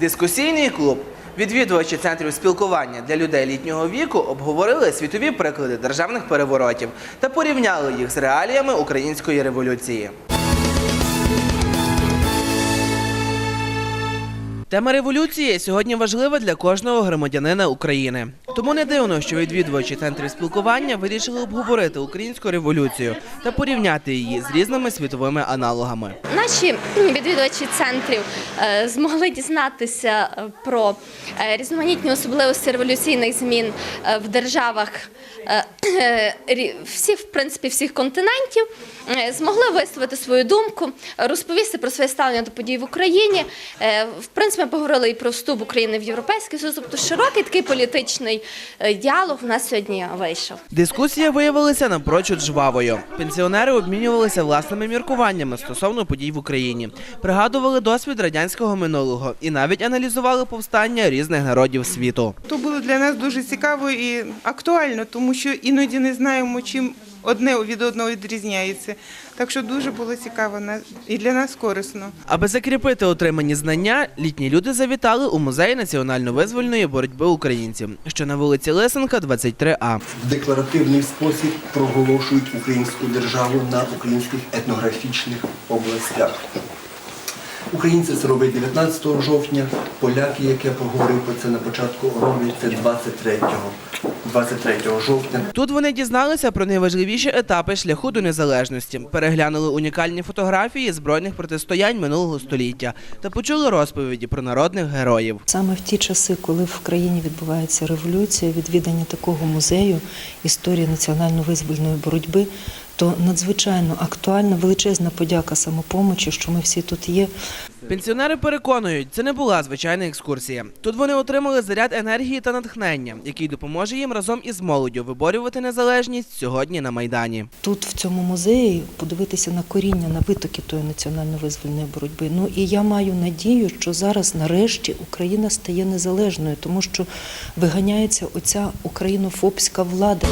Дискусійний клуб. Відвідувачі центрів спілкування для людей літнього віку обговорили світові приклади державних переворотів та порівняли їх з реаліями української революції. Тема революції сьогодні важлива для кожного громадянина України. Тому не дивно, що відвідувачі центрів спілкування вирішили обговорити українську революцію та порівняти її з різними світовими аналогами. Наші відвідувачі центрів е, змогли дізнатися е, про е, різноманітні особливості революційних змін в державах всіх, в принципі, всіх континентів, змогли висловити свою думку, розповісти про своє ставлення до подій в Україні. В принципі, ми поговорили і про вступ України в Європейський Союз, тобто широкий такий політичний е, діалог у нас сьогодні вийшов. Дискусія виявилася напрочуд жвавою. Пенсіонери обмінювалися власними міркуваннями стосовно подій в Україні, пригадували досвід радянського минулого і навіть аналізували повстання різних народів світу. То було для нас дуже цікаво і актуально, тому що іноді не знаємо, чим одне від одного відрізняється. Так що дуже було цікаво на- і для нас корисно. Аби закріпити отримані знання, літні люди завітали у музей національно-визвольної боротьби українців, що на вулиці Лисенка, 23А. в декларативний спосіб проголошують українську державу на українських етнографічних областях. Українці це роблять 19 жовтня, поляки, як я поговорив про це на початку, роблять це 23, 23 жовтня. Тут вони дізналися про найважливіші етапи шляху до незалежності, переглянули унікальні фотографії збройних протистоянь минулого століття та почули розповіді про народних героїв. Саме в ті часи, коли в країні відбувається революція, відвідання такого музею історії національно-визвольної боротьби, то надзвичайно актуальна величезна подяка самопомочі, що ми всі тут є. Пенсіонери переконують, це не була звичайна екскурсія. Тут вони отримали заряд енергії та натхнення, який допоможе їм разом із молоддю виборювати незалежність сьогодні на майдані. Тут в цьому музеї подивитися на коріння, на витоки тої національно-визвольної боротьби. Ну і я маю надію, що зараз нарешті Україна стає незалежною, тому що виганяється оця українофобська влада.